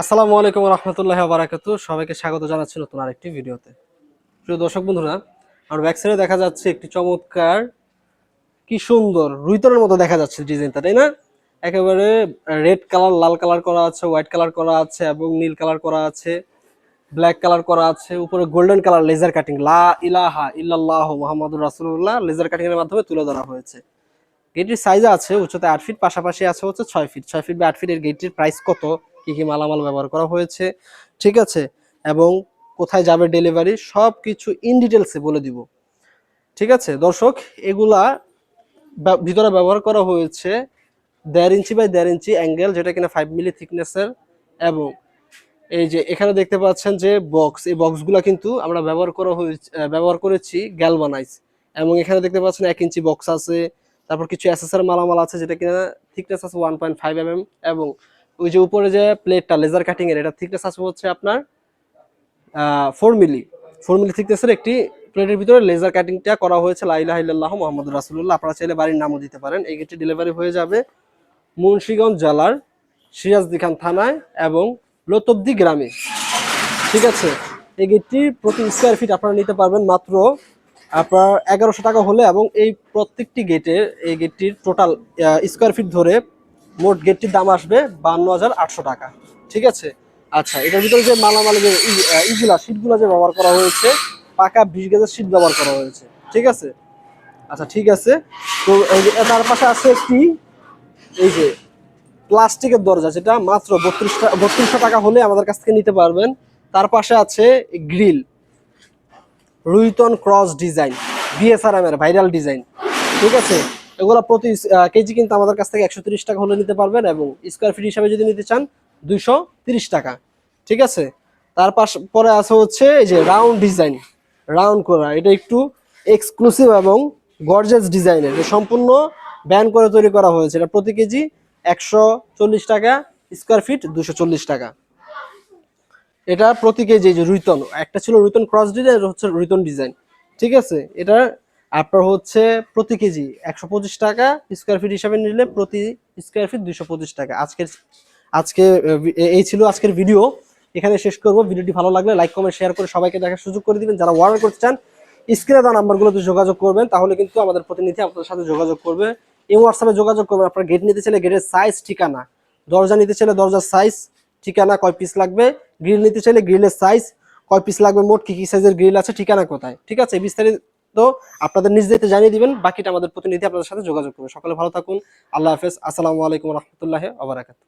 আসসালামু আলাইকুম রহমতুল্লাহ বারাকাতু সবাইকে স্বাগত জানাচ্ছি নতুন আরেকটি ভিডিওতে। প্রিয় দর্শক বন্ধুরা আমার ব্যাক সাইডে দেখা যাচ্ছে একটি চমৎকার, কি সুন্দর রুইতরের মতো দেখা যাচ্ছে ডিজাইনটা, তাই না? একেবারে রেড কালার লাল কালার করা আছে হোয়াইট কালার করা আছে এবং নীল কালার করা আছে ব্ল্যাক কালার করা আছে, উপরে গোল্ডেন কালার লেজার কাটিং লা ইলাহা ইল্লাল্লাহ মোহাম্মদুর রাসূলুল্লাহ লেজার কাটিং এর মাধ্যমে তুলে ধরা হয়েছে। গেটটির সাইজ আছে উচ্চতা আট ফিট পাশাপাশি আছে হচ্ছে ছয় ফিট ছয় ফিট বা আট ফিটের গেটটির প্রাইস কত? কি কি মালামাল ব্যবহার করা হয়েছে, ঠিক আছে? এবং কোথায় যাবে ডেলিভারি সব কিছু ইন ডিটেলসে বলে দিব। ঠিক আছে? দর্শক, এগুলা ভিতরে ব্যবহার করা হয়েছে দেড় ইঞ্চি বাই দেড় ইঞ্চি অ্যাঙ্গেল, যেটা কিনা ফাইভ মিলি থিকনেসের এবং এই যে এখানে দেখতে পাচ্ছেন যে বক্স এই বক্সগুলো কিন্তু আমরা ব্যবহার করা হয়েছে ব্যবহার করেছি গ্যালভানাইজ এবং এখানে দেখতে পাচ্ছেন এক ইঞ্চি বক্স আছে, তারপর কিছু এসএসআর মালামাল আছে, যেটা কিনা থিকনেস আছে one point five M M এবং ওই যে উপরে যে প্লেটটা লেজার কাটিং এর এটা থিকনেস আছে হচ্ছে আপনার ফোর মিলি ফোর মিলি থিকনেসের একটি প্লেটের ভিতরে লেজার কাটিংটা করা হয়েছে লাইলাহ ইল্লাল্লাহ মোহাম্মদ রাসুল্লাহ আপনারা চাইলে বাড়ির নামও দিতে পারেন। এই গেটটি ডেলিভারি হয়ে যাবে মুন্সিগঞ্জ জেলার সিরাজদি খান থানায় এবং লতবদি গ্রামে। ঠিক আছে? এই গেটটি প্রতি স্কোয়ার ফিট আপনারা নিতে পারবেন মাত্র আপনার এগারোশো টাকা হলে এবং এই প্রত্যেকটি গেটের, এই গেটটির টোটাল স্কোয়ার ফিট ধরে মোট গেটটির দাম আসবে বান্ন হাজার আটশো টাকা। ঠিক আছে? আচ্ছা এটার ভিতরে যে মালামাল, যে ইগুলা শীটগুলো যে ব্যবহার করা হয়েছে, পাকা বিশ গেজের শীট ব্যবহার করা হয়েছে। ঠিক আছে? আচ্ছা ঠিক আছে। তো তার পাশে আছে একটি, এই যে প্লাস্টিকের দরজা, যেটা মাত্র বত্রিশটা, বত্রিশশো টাকা হলে আমাদের কাছ থেকে নিতে পারবেন। তার পাশে আছে গ্রিল, রুইতন ক্রস ডিজাইন, বিএসআরএম এর ভাইরাল ডিজাইন। ঠিক আছে? এগুলো প্রতি কেজি কিন্তু আমাদের কাছ থেকে একশো টাকা হলে নিতে পারবেন এবং স্কোয়ার ফিট হিসাবে যদি নিতে চান, দুইশো টাকা। ঠিক আছে? তার পাশ পরে আছে হচ্ছে এই যে রাউন্ড ডিজাইন রাউন্ড করা। এটা একটু এক্সক্লুসিভ এবং গর্জেস ডিজাইনের সম্পূর্ণ ব্যান করে তৈরি করা হয়েছে। এটা প্রতি কেজি একশো চল্লিশ টাকা স্কোয়ার ফিট দুশো টাকা। এটা প্রতি কেজি যে রুইতন। একটা ছিল রুইতন ক্রস ডিজাইন হচ্ছে রুইতন ডিজাইন ঠিক আছে? এটা আপনার হচ্ছে প্রতি কেজি একশো পঁচিশ টাকা স্কোয়ার ফিট হিসাবে নিলে প্রতি স্কোয়ার ফিট দুইশো পঁচিশ টাকা। আজকের, আজকে এই ছিল আজকের ভিডিও এখানে শেষ করব। ভিডিওটি ভালো লাগলে লাইক কমেন্ট শেয়ার করে সবাইকে দেখার সুযোগ করে দিবেন। যারা অর্ডার করতে চান স্ক্রিনে দেওয়া নাম্বারগুলোতে যোগাযোগ করবেন। তাহলে কিন্তু আমাদের প্রতিনিধি আপনাদের সাথে যোগাযোগ করবে। এই হোয়াটসঅ্যাপে যোগাযোগ করবেন। আপনার গেট নিতে চাইলে গেটের সাইজ ঠিকানা। দরজা নিতে চাইলে দরজার সাইজ ঠিকানা কয় পিস লাগবে? গ্রিল নিতে চাইলে গ্রিলের সাইজ কয় পিস লাগবে? মোট কী কী সাইজের গ্রিল আছে? ঠিকানা কোথায়? ঠিক আছে? এই বিস্তারিত আপনাদের নিজ দায়িত্বে জানিয়ে দিবেন, বাকিটা আমাদের প্রতিনিধি আপনাদের সাথে যোগাযোগ করবে। সকলে ভালো থাকুন, আল্লাহ হাফেজ, আসসালামু আলাইকুম রহমতুল্লাহ আবরাকাত